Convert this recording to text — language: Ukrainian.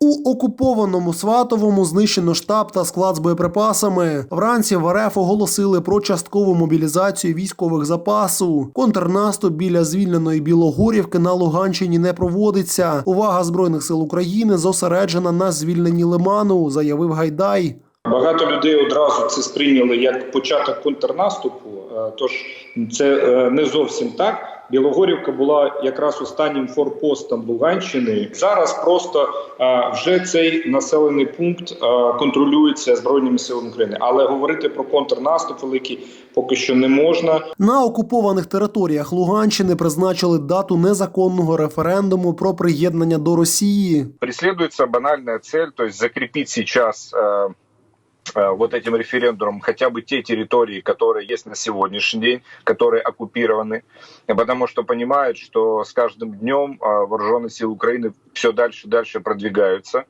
У окупованому Сватовому знищено штаб та склад з боєприпасами. Вранці в РФ оголосили про часткову мобілізацію військових запасу. Контрнаступ біля звільненої Білогорівки на Луганщині не проводиться. Увага збройних сил України зосереджена на звільненні Лиману, заявив Гайдай. Багато людей одразу це сприйняли як початок контрнаступу. е, Тож це е, не зовсім так. Білогорівка була якраз останнім форпостом Луганщини. Зараз просто е, вже цей населений пункт е, контролюється збройними силами України. Але говорити про контрнаступ великий поки що не можна. На окупованих територіях Луганщини призначили дату незаконного референдуму про приєднання до Росії. преследуется банальная цель, то есть закрепить сейчас э, э, вот этим референдумом хотя бы те территории, которые есть на сегодняшний день, которые оккупированы, потому что понимают, что с каждым днем э, вооруженные силы Украины все дальше и дальше продвигаются.